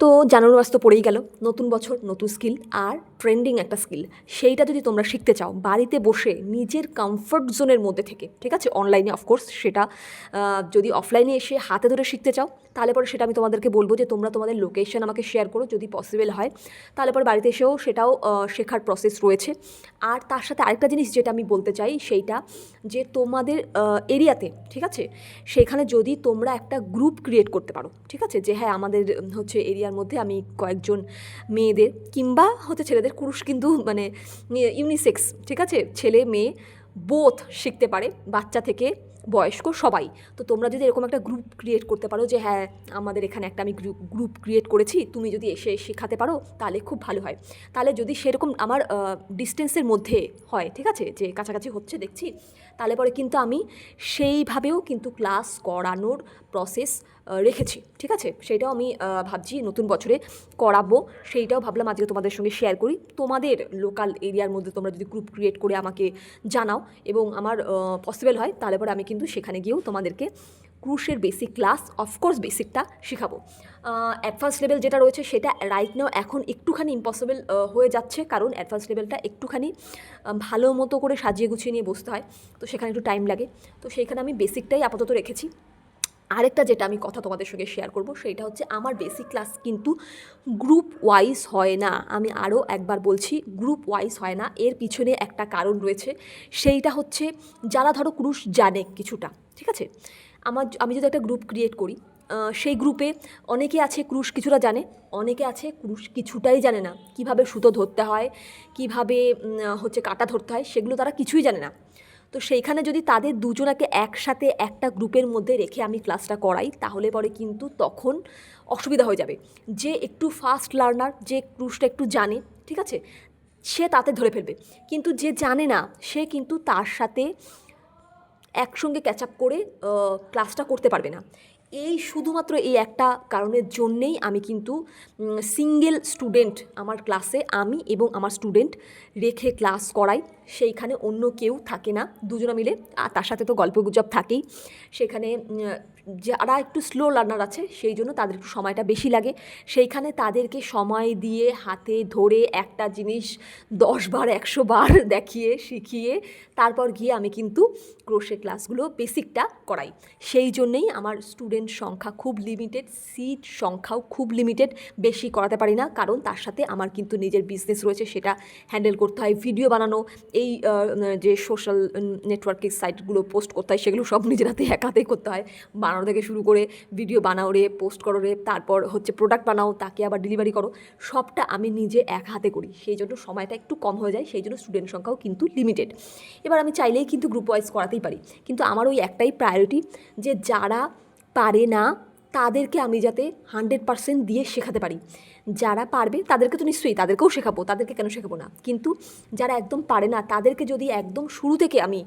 তো জানুয়ারি মাস তো পড়েই গেল, নতুন বছর, নতুন স্কিল আর ট্রেন্ডিং একটা স্কিল সেইটা যদি তোমরা শিখতে চাও, বাড়িতে বসে নিজের কমফর্ট জোনের মধ্যে থেকে, ঠিক আছে? অনলাইনে অফকোর্স সেটা যদি অফলাইনে এসে হাতে ধরে শিখতে চাও তাহলে পরে সেটা আমি তোমাদেরকে বলব যে তোমরা তোমাদের লোকেশন আমাকে শেয়ার করো যদি পসিবল হয়। তাহলে পরে বাড়িতে এসেও সেটাও শেখার প্রসেস রয়েছে। আর তার সাথে আরেকটা জিনিস যেটা আমি বলতে চাই সেইটা যে তোমাদের এরিয়াতে ঠিক আছে? সেখানে যদি তোমরা একটা গ্রুপ ক্রিয়েট করতে পারো, ঠিক আছে? যে হ্যাঁ আমাদের হচ্ছে এরিয়ার মধ্যে আমি কয়েকজন মেয়েদের কিংবা হচ্ছে ছেলেদের কুরুষ কিন্তু মানে ইউনিসেক্স, ঠিক আছে? ছেলে, মেয়ে বোথ শিখতে পারে, বাচ্চা থেকে বয়স্ক সবাই। তো তোমরা যদি এরকম একটা গ্রুপ ক্রিয়েট করতে পারো যে হ্যাঁ আমাদের এখানে একটা আমি গ্রুপ গ্রুপ ক্রিয়েট করেছি, তুমি যদি এসে শেখাতে পারো, তাহলে খুব ভালো হয়। তাহলে যদি সেরকম আমার ডিস্টেন্সের মধ্যে হয়, ঠিক আছে? যে কাছাকাছি হচ্ছে, দেখছি, তাহলে পরে কিন্তু আমি সেইভাবেও কিন্তু ক্লাস করানোর প্রসেস রেখেছি, ঠিক আছে? সেটাও আমি ভাবছি নতুন বছরে করাবো। সেইটাও ভাবলাম আজকে তোমাদের সঙ্গে শেয়ার করি। তোমাদের লোকাল এরিয়ার মধ্যে তোমরা যদি গ্রুপ ক্রিয়েট করে আমাকে জানাও এবং আমার পসিবল হয়, তাহলে পরে আমি কিন্তু সেখানে গিয়েও তোমাদেরকে ক্রুশের বেসিক ক্লাস অফকোর্স বেসিকটা শেখাবো। অ্যাডভান্স লেভেল যেটা রয়েছে সেটা রাইট নাও এখন একটুখানি ইম্পসিবল হয়ে যাচ্ছে, কারণ অ্যাডভান্স লেভেলটা একটুখানি ভালো মতো করে সাজিয়ে গুছিয়ে নিয়ে বসতে হয়। তো সেখানে একটু টাইম লাগে। তো সেইখানে আমি বেসিকটাই আপাতত রেখেছি। আরেকটা যেটা আমি কথা তোমাদের সঙ্গে শেয়ার করব, সেটা হচ্ছে আমার বেসিক ক্লাস কিন্তু গ্রুপ ওয়াইজ হয় না। আমি আরও একবার বলছি গ্রুপ ওয়াইজ হয় না। এর পিছনে একটা কারণ রয়েছে, সেইটা হচ্ছে যারা ধরো ক্রুশ জানে কিছুটা, ঠিক আছে? আমার আমি যদি একটা গ্রুপ ক্রিয়েট করি সেই গ্রুপে অনেকে আছে ক্রুশ কিছুটা জানে, অনেকে আছে ক্রুশ কিছুটাই জানে না। কীভাবে সুতো ধরতে হয়, কীভাবে হচ্ছে কাটা ধরতে হয়, সেগুলো তারা কিছুই জানে না। তো সেইখানে যদি তাদের দুজনাকে একসাথে একটা গ্রুপের মধ্যে রেখে আমি ক্লাসটা করাই, তাহলে পরে কিন্তু তখন অসুবিধা হয়ে যাবে। যে একটু ফাস্ট লার্নার যে ক্রুশটা একটু জানে, ঠিক আছে? সে তাতে ধরে ফেলবে। কিন্তু যে জানে না, সে কিন্তু তার সাথে একসঙ্গে ক্যাচ আপ করে ক্লাসটা করতে পারবে না। এই শুধুমাত্র এই একটা কারণের জন্যেই আমি কিন্তু সিঙ্গেল স্টুডেন্ট আমার ক্লাসে আমি এবং আমার স্টুডেন্ট রেখে ক্লাস করাই। সেইখানে অন্য কেউ থাকে না, দুজনে মিলে। আর তার সাথে তো গল্প গুজব থাকেই। সেখানে যারা একটু স্লো লার্নার আছে, সেই জন্য তাদের একটু সময়টা বেশি লাগে। সেইখানে তাদেরকে সময় দিয়ে হাতে ধরে একটা জিনিস দশ বার, একশো বার দেখিয়ে, শিখিয়ে তারপর গিয়ে আমি কিন্তু ক্রোশে ক্লাসগুলো বেসিকটা করাই। সেই জন্যেই আমার স্টুডেন্ট সংখ্যা খুব লিমিটেড সিট সংখ্যাও খুব লিমিটেড বেশি করাতে পারি না। কারণ তার সাথে আমার কিন্তু নিজের বিজনেস রয়েছে, সেটা হ্যান্ডেল করতে হয় ভিডিও বানানো, এই যে সোশ্যাল নেটওয়ার্কের সাইটগুলো পোস্ট করতে হয়, সেগুলো সব নিজের হাতে এক হাতেই করতে হয়। বানানো থেকে শুরু করে ভিডিও বানাও রে পোস্ট করো রে, তারপর হচ্ছে প্রোডাক্ট বানাও, তাকে আবার ডেলিভারি করো, সবটা আমি নিজে এক হাতে করি। সেই জন্য সময়টা একটু কম হয়ে যায়, সেই জন্য স্টুডেন্ট সংখ্যাও কিন্তু লিমিটেড এবার আমি চাইলেই কিন্তু গ্রুপ ওয়াইজ করাতেই পারি। কিন্তু আমার ওই একটাই প্রায়োরিটি যে যারা পারে না, তাদেরকে আমি যাতে হান্ড্রেড পার্সেন্ট দিয়ে শেখাতে পারি। যারা পারবে, তাদেরকে তো নিশ্চয়ই তাদেরকেও শেখাবো, তাদেরকে কেন শেখাবো না? কিন্তু যারা একদম পারে না, তাদেরকে যদি একদম শুরু থেকে আমি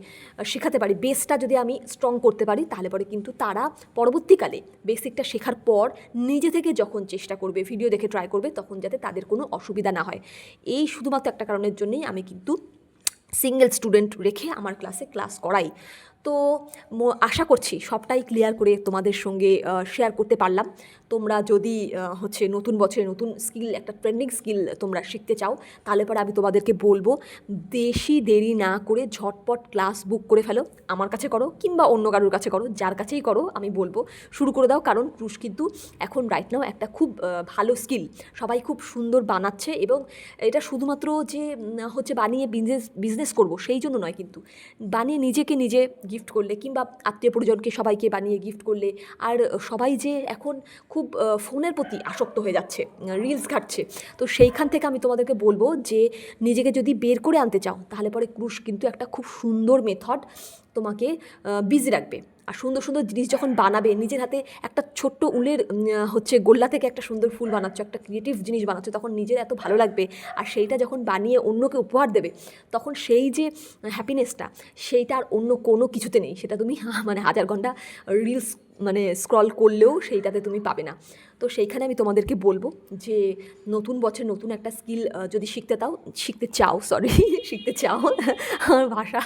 শেখাতে পারি বেসটা যদি আমি স্ট্রং করতে পারি, তাহলে পরে কিন্তু তারা পরবর্তীকালে বেসিকটা শেখার পর নিজে থেকে যখন চেষ্টা করবে ভিডিও দেখে ট্রাই করবে, তখন যাতে তাদের কোনো অসুবিধা না হয়। এই শুধুমাত্র একটা কারণের জন্যেই আমি কিন্তু সিঙ্গেল স্টুডেন্ট রেখে আমার ক্লাসে ক্লাস করাই। তো আশা করছি সবটাই ক্লিয়ার করে তোমাদের সঙ্গে শেয়ার করতে পারলাম। তোমরা যদি হচ্ছে নতুন বছরে নতুন স্কিল একটা ট্রেন্ডিং স্কিল তোমরা শিখতে চাও, তাহলে পরে আমি তোমাদেরকে বলব, বেশি দেরি না করে ঝটপট ক্লাস বুক করে ফেলো, আমার কাছে করো কিংবা অন্য কারোর কাছে করো, যার কাছেই করো, আমি বলব, শুরু করে দাও। কারণ ক্রুশ কিন্তু এখন রাইট নাও একটা খুব ভালো স্কিল সবাই খুব সুন্দর বানাচ্ছে এবং এটা শুধুমাত্র যে হচ্ছে বানিয়ে বিজনেস বিজনেস করব, সেই জন্য নয় কিন্তু। বানিয়ে নিজেকে নিজে গিফট করলে কিংবা আত্মীয় পরিজনকে সবাইকে বানিয়ে গিফট করলে, আর সবাই যে এখন খুব ফোনের প্রতি আসক্ত হয়ে যাচ্ছে রিলস ঘাটছে, তো সেইখান থেকে আমি তোমাদেরকে বলব যে নিজেকে যদি বের করে আনতে চাও, তাহলে পরে ক্রুশ কিন্তু একটা খুব সুন্দর মেথড তোমাকে বিজি রাখবে। আর সুন্দর সুন্দর জিনিস যখন বানাবে, নিজের হাতে একটা ছোট্ট উলের হচ্ছে গোল্লা থেকে একটা সুন্দর ফুল বানাচ্ছ, একটা ক্রিয়েটিভ জিনিস বানাচ্ছ, তখন নিজের এত ভালো লাগবে। আর সেইটা যখন বানিয়ে অন্যকে উপহার দেবে, তখন সেই যে হ্যাপিনেসটা সেইটা আর অন্য কোনো কিছুতে নেই। সেটা তুমি মানে হাজার ঘণ্টা রিলস মানে স্ক্রল করলেও সেইটাতে তুমি পাবে না। তো সেইখানে আমি তোমাদেরকে বলব যে, নতুন বছর নতুন একটা স্কিল যদি শিখতে তাও, শিখতে চাও সরি শিখতে চাও, আমার ভাষা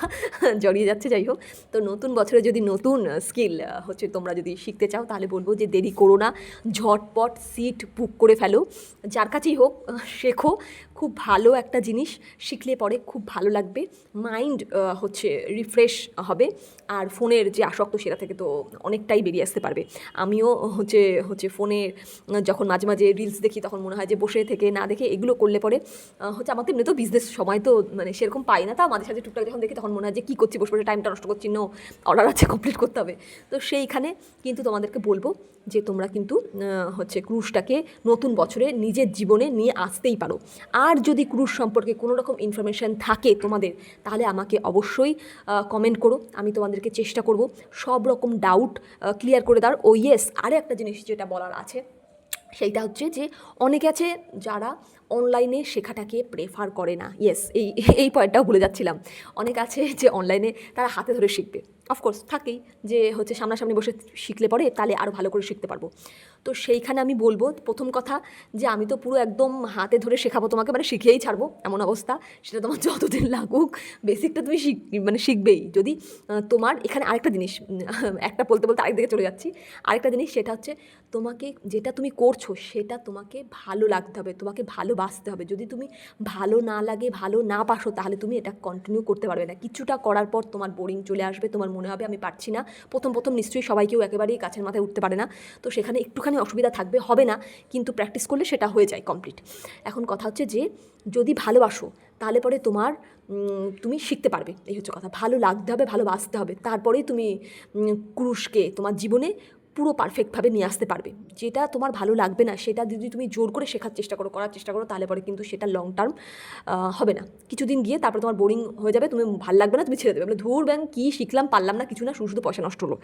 জড়িয়ে যাচ্ছে, যাই হোক। তো নতুন বছরে যদি নতুন স্কিল হচ্ছে তোমরা যদি শিখতে চাও, তাহলে বলব যে দেরি করো না, ঝটপট সিট বুক করে ফেলো। যার কাছেই হোক শেখো। খুব ভালো একটা জিনিস, শিখলে পরে খুব ভালো লাগবে। মাইন্ড হচ্ছে রিফ্রেশ হবে। আর ফোনের যে আসক্ত, সেটা থেকে তো অনেকটাই বেরিয়ে আসতে পারবে। আমিও হচ্ছে হচ্ছে ফোনের, যখন মাঝে মাঝে রিলস দেখি, তখন মনে হয় যে বসে থেকে না দেখে এগুলো করলে পরে হচ্ছে আমাকে এমনি তো বিজনেস সময় তো মানে সেরকম পাই না। তাও মাঝে সাঝে টুকটাক যখন দেখি, তখন মনে হয় যে কী করছি, বসে বসে টাইমটা নষ্ট করছি নো অর্ডার আছে কমপ্লিট করতে হবে। তো সেইখানে কিন্তু তোমাদেরকে বলব যে তোমরা কিন্তু হচ্ছে ক্রুশটাকে নতুন বছরে নিজের জীবনে নিয়ে আসতেই পারো। আর যদি ক্রুশ সম্পর্কে কোনো রকম ইনফরমেশান থাকে তোমাদের, তাহলে আমাকে অবশ্যই কমেন্ট করো। আমি তোমাদেরকে চেষ্টা করব সব রকম ডাউট ক্লিয়ার করে দেওয়ার। ও ইয়েস আরে একটা জিনিস যেটা বলার আছে, সেইটা হচ্ছে যে অনেকে আছে যারা অনলাইনে শেখাটাকে প্রেফার করে না। ইয়েস এই এই পয়েন্টটাও ভুলে যাচ্ছিলাম। অনেক আছে যে অনলাইনে তারা হাতে ধরে শিখবে। অফকোর্স থাকেই যে হচ্ছে সামনাসামনি বসে শিখলে পরে তাহলে আরও ভালো করে শিখতে পারব। তো সেইখানে আমি বলব, প্রথম কথা যে আমি তো পুরো একদম হাতে ধরে শেখাবো তোমাকে মানে শিখিয়েই ছাড়বো এমন অবস্থা। সেটা তোমার যতদিন লাগুক, বেসিকটা তুমি শিখ মানে শিখবেই। যদি তোমার এখানে আরেকটা জিনিস, একটা বলতে বলতে আরেক দিকে চলে যাচ্ছি। আরেকটা জিনিস সেটা হচ্ছে তোমাকে যেটা তুমি করছ সেটা তোমাকে ভালো লাগতে হবে, তোমাকে ভালোবাসতে হবে। যদি তুমি ভালো না লাগে, ভালো না বাসো তাহলে তুমি এটা কন্টিনিউ করতে পারবে না। কিছুটা করার পর তোমার বোরিং চলে আসবে, তোমার মনে হবে, আমি পারছি না। প্রথম প্রথম নিশ্চয়ই সবাই কেউ একেবারেই কাছের মাথায় উঠতে পারে না। তো সেখানে একটুখানি অসুবিধা থাকবে, হবে না। কিন্তু প্র্যাকটিস করলে সেটা হয়ে যায় কমপ্লিট এখন কথা হচ্ছে যে, যদি ভালোবাসো তাহলে পরে তোমার তুমি শিখতে পারবে। এই হচ্ছে কথা। ভালো লাগতে হবে, ভালোবাসতে হবে। তারপরেই তুমি ক্রুশকে, তোমার জীবনে পুরো পারফেক্টভাবে নিয়ে আসতে পারবে। যেটা তোমার ভালো লাগবে না, সেটা যদি তুমি জোর করে শেখার চেষ্টা করো, করার চেষ্টা করো, তাহলে পরে কিন্তু সেটা লং টার্ম হবে না। কিছুদিন গিয়ে তারপরে তোমার বোরিং হয়ে যাবে, তুমি ভালো লাগবে না, তুমি ছেড়ে দেবে। বলে ধুর ব্যাং, কী শিখলাম, পারলাম না, কিছু না, শুধু শুধু পয়সা নষ্ট হলো।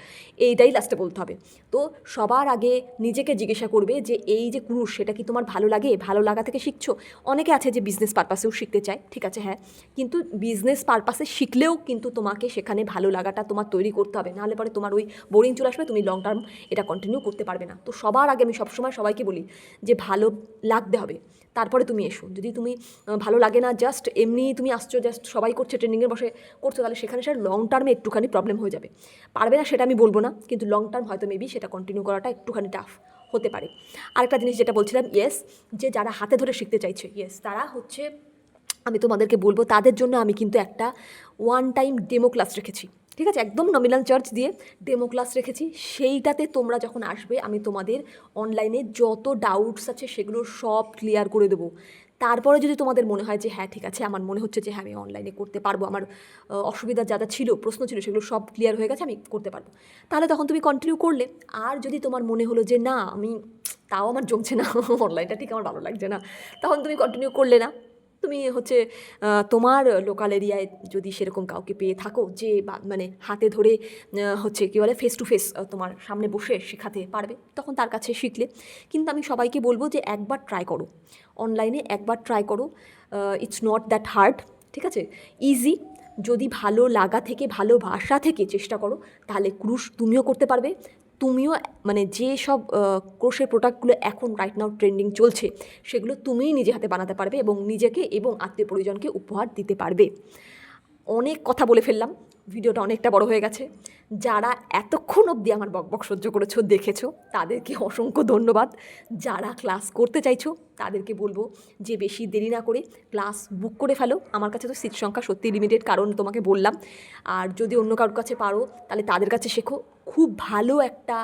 এইটাই লাস্টে বলতে হবে। তো সবার আগে নিজেকে জিজ্ঞাসা করবে যে, এই যে ক্রুশ, সেটা কি তোমার ভালো লাগে? ভালো লাগা থেকে শিখছো? অনেকে আছে যে বিজনেস পারপাসেও শিখতে চায়, ঠিক আছে হ্যাঁ। কিন্তু বিজনেস পারপাসে শিখলেও কিন্তু তোমাকে সেখানে ভালো লাগাটা তোমার তৈরি করতে হবে। নাহলে পরে তোমার ওই বোরিং চলে আসবে, তুমি লং টার্ম এটা কন্টিনিউ করতে পারবে না। তো সবার আগে আমি সবসময় সবাইকে বলি যে ভালো লাগতে হবে। তারপরে তুমি এসো। যদি তুমি ভালো লাগে না জাস্ট এমনি তুমি আসছো জাস্ট সবাই করছে ট্রেনিংয়ের বসে করছ, তাহলে সেখানে সেটা লং টার্মে একটুখানি প্রবলেম হয়ে যাবে। পারবে না সেটা আমি বলব না, কিন্তু লং টার্ম হয়তো মেবি সেটা কন্টিনিউ করাটা একটুখানি টাফ হতে পারে। আরেকটা জিনিস যেটা বলছিলাম ইয়েস যে যারা হাতে ধরে শিখতে চাইছে ইয়েস তারা হচ্ছে, আমি তোমাদেরকে বলব, তাদের জন্য আমি কিন্তু একটা ওয়ান টাইম ডেমো ক্লাস রেখেছি। ঠিক আছে? একদম নমিনাল চার্জ দিয়ে ডেমো ক্লাস রেখেছি। সেইটাতে তোমরা যখন আসবে, আমি তোমাদের অনলাইনে যত ডাউটস আছে সেগুলো সব ক্লিয়ার করে দেবো। তারপরে যদি তোমাদের মনে হয় যে হ্যাঁ ঠিক আছে, আমার মনে হচ্ছে যে হ্যাঁ আমি অনলাইনে করতে পারব, আমার অসুবিধা যা যা ছিল, প্রশ্ন ছিল, সেগুলো সব ক্লিয়ার হয়ে গেছে, আমি করতে পারব। তাহলে তখন তুমি কন্টিনিউ করলে। আর যদি তোমার মনে হলো যে, না, আমি, তাও আমার জমছে না অনলাইনটা ঠিক আমার ভালো লাগছে না, তখন তুমি কন্টিনিউ করলে না। তুমি হচ্ছে তোমার লোকাল এরিয়ায় যদি সেরকম কাউকে পেয়ে থাকো যে মানে হাতে ধরে হচ্ছে কী বলে ফেস টু ফেস তোমার সামনে বসে শেখাতে পারবে, তখন তার কাছে শিখলে। কিন্তু আমি সবাইকে বলব যে একবার ট্রাই করো। অনলাইনে একবার ট্রাই করো। ইটস নট দ্যাট হার্ড ঠিক আছে? ইজি যদি ভালো লাগা থেকে ভালোবাসা থেকে চেষ্টা করো, তাহলে ক্রুশ তুমিও করতে পারবে। তুমিও মানে যে সব ক্রোশের প্রোডাক্টগুলো এখন রাইট নাও ট্রেন্ডিং চলছে, সেগুলো তুমিই নিজে হাতে বানাতে পারবে এবং নিজেকে এবং আত্মীয় পরিজনকে উপহার দিতে পারবে। অনেক কথা বলে ফেললাম, ভিডিওটা অনেকটা বড় হয়ে গেছে। যারা এতক্ষণ অবধি আমার বকবক সহ্য করেছ, দেখেছ, তাদেরকে অসংখ্য ধন্যবাদ। যারা ক্লাস করতে চাইছো, তাদেরকে বলব যে বেশি দেরি না করে ক্লাস বুক করে ফেলো। আমার কাছে তো সিট সংখ্যা সত্যি লিমিটেড কারণ তোমাকে বললাম। আর যদি অন্য কারোর কাছে পারো, তাহলে তাদের কাছে শেখো। খুব ভালো একটা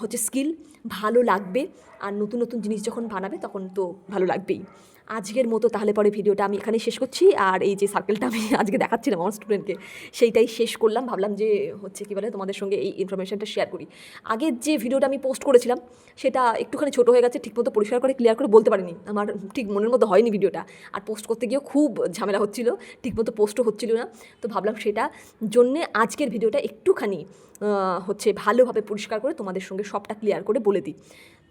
হচ্ছে স্কিল ভালো লাগবে। আর নতুন নতুন জিনিস যখন বানাবে তখন তো ভালো লাগবেই। আজকের মতো তাহলে পরে ভিডিওটা আমি এখানেই শেষ করছি। আর এই যে সার্কেলটা আমি আজকে দেখাচ্ছিলাম আমার স্টুডেন্টকে সেইটাই শেষ করলাম। ভাবলাম যে, হচ্ছে কী বলে, তোমাদের সঙ্গে এই ইনফরমেশানটা শেয়ার করি। আগের যে ভিডিওটা আমি পোস্ট করেছিলাম, সেটা একটুখানি ছোটো হয়ে গেছে, ঠিকমতো পরিষ্কার করে ক্লিয়ার করে বলতে পারিনি। আমার ঠিক মনের মতো হয়নি ভিডিওটা আর পোস্ট করতে গিয়েও খুব ঝামেলা হচ্ছিল, ঠিকমতো পোস্টও হচ্ছিল না। তো ভাবলাম সেটা জন্যে আজকের ভিডিওটা একটুখানি হচ্ছে ভালোভাবে পরিষ্কার করে তোমাদের সঙ্গে সবটা ক্লিয়ার করে বলে দিই।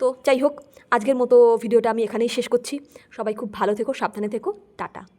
তো যাই হোক, আজকের মতো ভিডিওটা আমি এখানেই শেষ করছি। সবাই খুব ভালো থেকো, সাবধানে থেকো। টাটা।